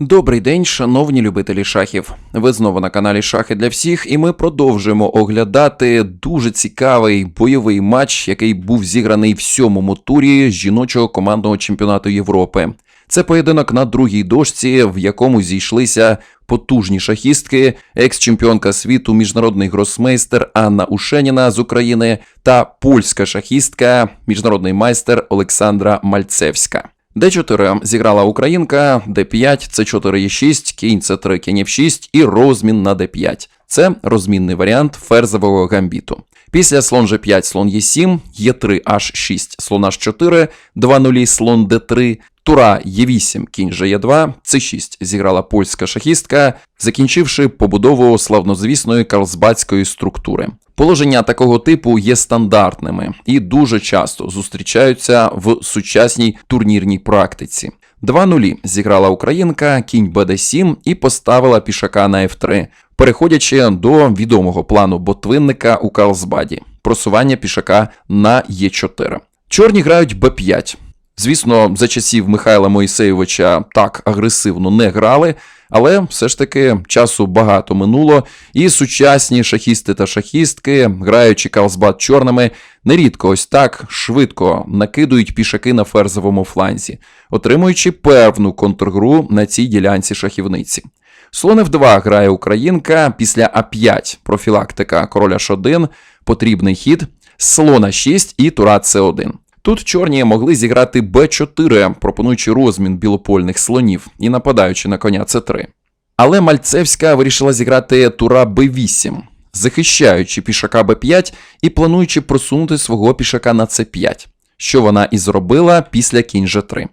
Добрий день, шановні любителі шахів. Ви знову на каналі Шахи для всіх, і ми продовжуємо оглядати дуже цікавий бойовий матч, який був зіграний в сьомому турі жіночого командного чемпіонату Європи. Це поєдинок на другій дошці, в якому зійшлися потужні шахістки, екс-чемпіонка світу, міжнародний гросмейстер Анна Ушеніна з України та польська шахістка, міжнародний майстер Олександра Мальцевська. Д4 зіграла українка, Д5, С4 Е6, кінь С3, кінь Ф6 і розмін на Д5. Це розмінний варіант ферзового гамбіту. Після слон G5, слон Е7, Е3, H6, слон H4, 2 нулі, слон Д3, Тура Е8, кінь же Ж2, С6 зіграла польська шахістка, закінчивши побудову славнозвісної карлсбадської структури. Положення такого типу є стандартними і дуже часто зустрічаються в сучасній турнірній практиці. 2 нулі зіграла українка, кінь БД7 і поставила пішака на F3, переходячи до відомого плану ботвинника у Карлсбаді просування пішака на Е4. Чорні грають Б5. Звісно, за часів Михайла Моїсеєвича так агресивно не грали, але все ж таки часу багато минуло, і сучасні шахісти та шахістки, граючи калсбат чорними, нерідко ось так швидко накидують пішаки на ферзовому фланзі, отримуючи певну контргру на цій ділянці шахівниці. Слон F2 грає українка після А5 профілактика короля H1, потрібний хід, слона 6 і тура С1. Тут чорні могли зіграти Б4, пропонуючи розмін білопольних слонів і нападаючи на коня С3. Але Мальцевська вирішила зіграти тура Б8, захищаючи пішака Б5 і плануючи просунути свого пішака на С5, що вона і зробила після кінь Ж3.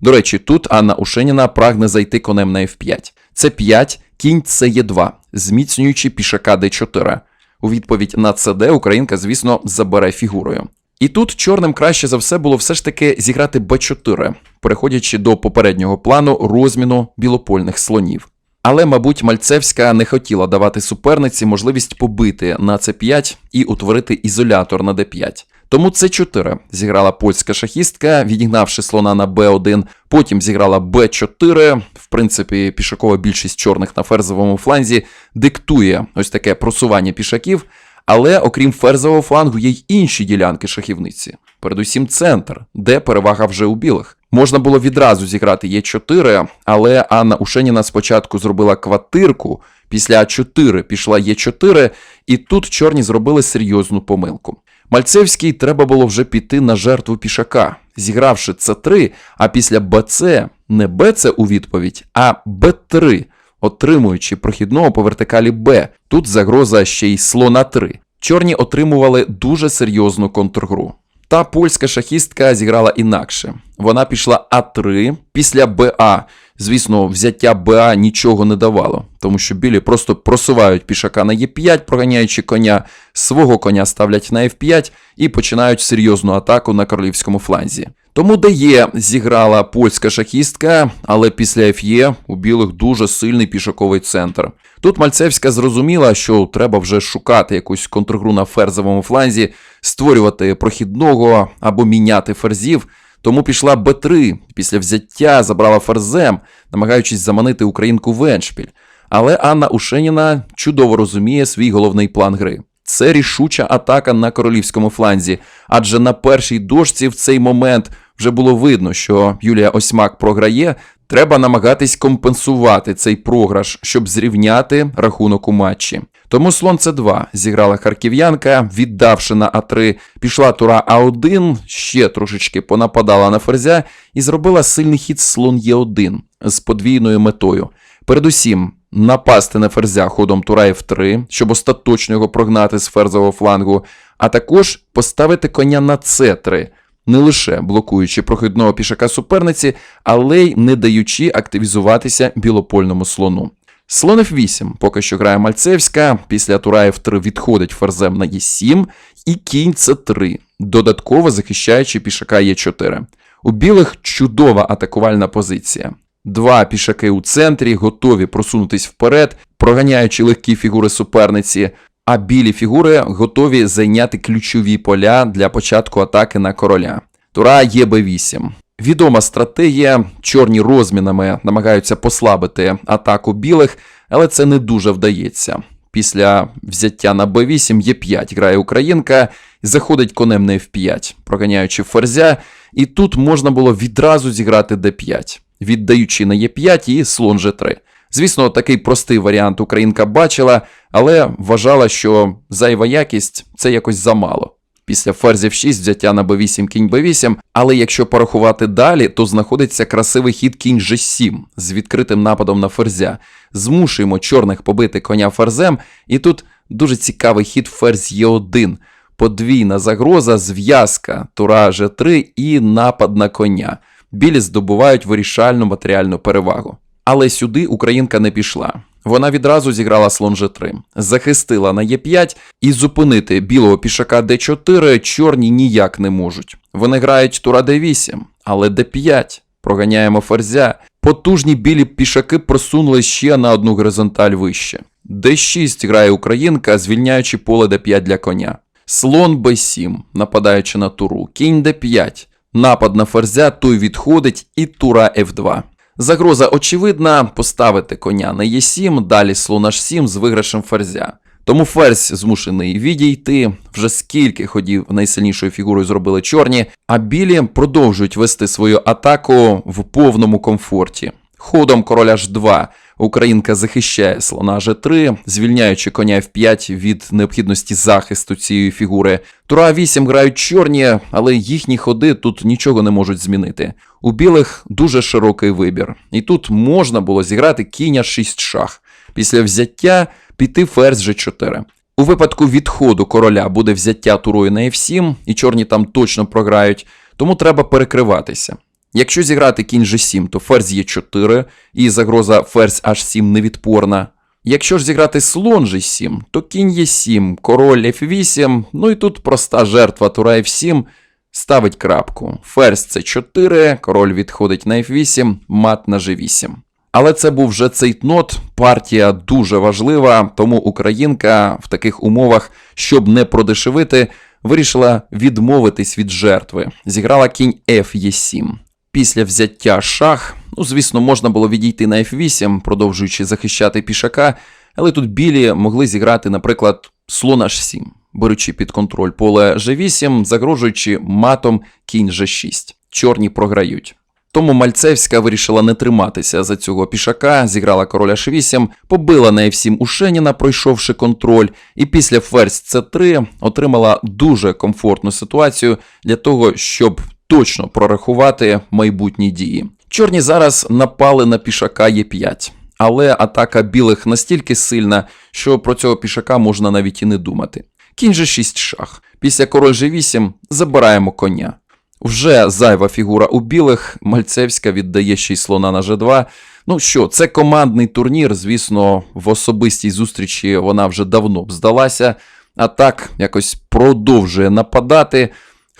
До речі, тут Анна Ушеніна прагне зайти конем на F5. С5, кінь С2, зміцнюючи пішака Д4. У відповідь на ЦД Українка, звісно, забере фігурою. І тут чорним краще за все було все ж таки зіграти Б4, переходячи до попереднього плану розміну білопольних слонів. Але, мабуть, Мальцевська не хотіла давати суперниці можливість побити на С5 і утворити ізолятор на Д5. Тому С4 зіграла польська шахістка, відігнавши слона на Б1, потім зіграла Б4. В принципі, пішакова більшість чорних на ферзовому фланзі диктує ось таке просування пішаків. Але окрім ферзового флангу, є й інші ділянки шахівниці, передусім центр, де перевага вже у білих. Можна було відразу зіграти Е4, але Анна Ушеніна спочатку зробила квартирку, після А4 пішла Е4, і тут чорні зробили серйозну помилку. Мальцевській треба було вже піти на жертву пішака, зігравши С3, а після БЦ не БЦ у відповідь, а Б3 отримуючи прохідного по вертикалі Б. Тут загроза ще й слона 3. Чорні отримували дуже серйозну контргру. Та польська шахістка зіграла інакше. Вона пішла А3 після БА. Звісно, взяття БА нічого не давало, тому що білі просто просувають пішака на Е5, проганяючи коня, свого коня ставлять на F5 і починають серйозну атаку на королівському фланзі. Тому ДЕ зіграла польська шахістка, але після ФЄ у білих дуже сильний пішаковий центр. Тут Мальцевська зрозуміла, що треба вже шукати якусь контргру на ферзовому фланзі, створювати прохідного або міняти ферзів. Тому пішла Б3, після взяття забрала ферзем, намагаючись заманити українку в Еншпіль. Але Анна Ушеніна чудово розуміє свій головний план гри. Це рішуча атака на королівському фланзі, адже на першій дошці в цей момент вже було видно, що Юлія Осьмак програє. Треба намагатись компенсувати цей програш, щоб зрівняти рахунок у матчі. Тому слон С2 зіграла харків'янка, віддавши на А3, пішла тура А1, ще трошечки понападала на ферзя і зробила сильний хід слон Е1 з подвійною метою. Передусім, напасти на ферзя ходом тура F3, щоб остаточно його прогнати з ферзового флангу, а також поставити коня на С3, не лише блокуючи прохідного пішака суперниці, але й не даючи активізуватися білопольному слону. Слон F8 поки що грає Мальцевська, після тура F3 відходить ферзем на Е7 і кінь С3, додатково захищаючи пішака Е4. У білих чудова атакувальна позиція. Два пішаки у центрі готові просунутись вперед, проганяючи легкі фігури суперниці, а білі фігури готові зайняти ключові поля для початку атаки на короля. Тура є Б8. Відома стратегія, чорні розмінами намагаються послабити атаку білих, але це не дуже вдається. Після взяття на Б8 Е5 грає Українка і заходить конем на F5, проганяючи ферзя, і тут можна було відразу зіграти Д5, віддаючи на Е5 і слон G3. Звісно, такий простий варіант Українка бачила, але вважала, що зайва якість це якось замало. Після ферзів 6 взяття на b8, кінь b8, але якщо порахувати далі, то знаходиться красивий хід кінь g7 з відкритим нападом на ферзя. Змушуємо чорних побити коня ферзем, і тут дуже цікавий хід ферзь Е1. Подвійна загроза, зв'язка, тура G3 і напад на коня. Білі здобувають вирішальну матеріальну перевагу. Але сюди Українка не пішла. Вона відразу зіграла слон G3, захистила на Е5 і зупинити білого пішака D4 чорні ніяк не можуть. Вони грають тура D8, але D5. Проганяємо ферзя. Потужні білі пішаки просунули ще на одну горизонталь вище. D6 грає Українка, звільняючи поле D5 для коня. Слон B7, нападаючи на туру. Кінь D5. Напад на ферзя, той відходить, і тура F2. Загроза очевидна поставити коня на Е7, далі слон H7 з виграшем ферзя. Тому ферзь змушений відійти. Вже скільки ходів найсильнішою фігурою зробили чорні, а білі продовжують вести свою атаку в повному комфорті. Ходом короля H2 Українка захищає слона G3, звільняючи коня F5 від необхідності захисту цієї фігури. Тура 8 грають чорні, але їхні ходи тут нічого не можуть змінити. У білих дуже широкий вибір, і тут можна було зіграти кіня 6 шах. Після взяття піти ферзь G4. У випадку відходу короля буде взяття турою на F7, і чорні там точно програють, тому треба перекриватися. Якщо зіграти кінь G7, то ферзь Е4, і загроза ферзь H7 невідпорна. Якщо ж зіграти слон G7, то кінь Е7, король F8, ну і тут проста жертва тура F7 ставить крапку. Ферзь С4, король відходить на F8, мат на G8. Але це був вже цейтнот, партія дуже важлива, тому Українка в таких умовах, щоб не продешевити, вирішила відмовитись від жертви. Зіграла кінь F7. Після взяття шах, ну, звісно, можна було відійти на F8, продовжуючи захищати пішака, але тут білі могли зіграти, наприклад, слон H7, беручи під контроль поле G8, загрожуючи матом кінь G6. Чорні програють. Тому Мальцевська вирішила не триматися за цього пішака, зіграла короля H8, побила на F7 у Шеніна, пройшовши контроль, і після ферзь C3 отримала дуже комфортну ситуацію для того, щоб точно прорахувати майбутні дії. Чорні зараз напали на пішака Е5, але атака білих настільки сильна, що про цього пішака можна навіть і не думати. Кінь же 6 шах. Після король G8 забираємо коня. Вже зайва фігура у білих, Мальцевська віддає ще й слона на G2. Ну що, це командний турнір, звісно, в особистій зустрічі вона вже давно б здалася, а так якось продовжує нападати.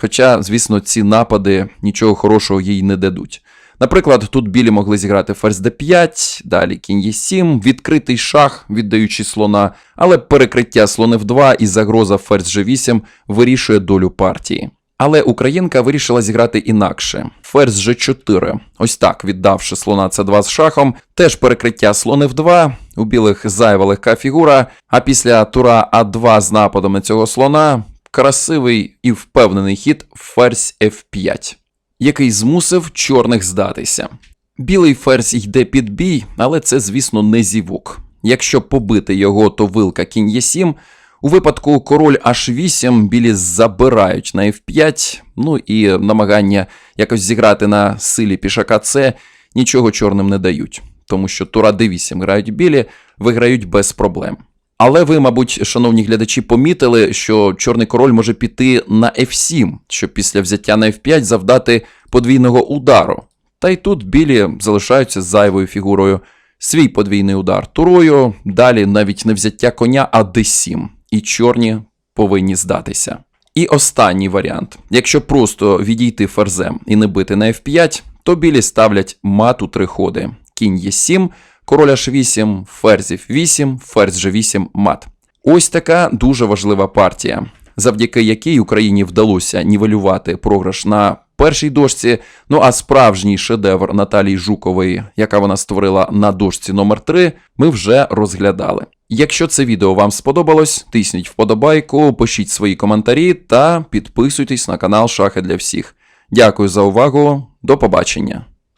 Хоча, звісно, ці напади нічого хорошого їй не дадуть. Наприклад, тут білі могли зіграти ферзь d5, далі кінь e7, відкритий шах, віддаючи слона, але перекриття слон f2 і загроза ферзь g8 вирішує долю партії. Але Українка вирішила зіграти інакше. Ферзь G4. Ось так, віддавши слона C2 з шахом, теж перекриття слон F2, у білих зайва легка фігура, а після тура А2 з нападом на цього слона красивий і впевнений хід ферзь F5, який змусив чорних здатися. Білий ферзь йде під бій, але це, звісно, не зівок. Якщо побити його, то вилка кінь Е7. У випадку король H8 білі забирають на F5, ну і намагання якось зіграти на силі пішака С нічого чорним не дають, тому що тура D8 грають білі, виграють без проблем. Але ви, мабуть, шановні глядачі, помітили, що чорний король може піти на F7, щоб після взяття на F5 завдати подвійного удару. Та й тут білі залишаються зайвою фігурою. Свій подвійний удар турою, далі навіть не взяття коня, а d7. І чорні повинні здатися. І останній варіант: якщо просто відійти ферзем і не бити на F5, то білі ставлять мат у три ходи: кінь Е7, король H8, ферзів 8, ферзь G8, мат. Ось така дуже важлива партія, завдяки якій Україні вдалося нівелювати програш на першій дошці. Ну а справжній шедевр Наталії Жукової, яка вона створила на дошці номер 3 ми вже розглядали. Якщо це відео вам сподобалось, тисніть вподобайку, пишіть свої коментарі та підписуйтесь на канал Шахи для всіх. Дякую за увагу, до побачення.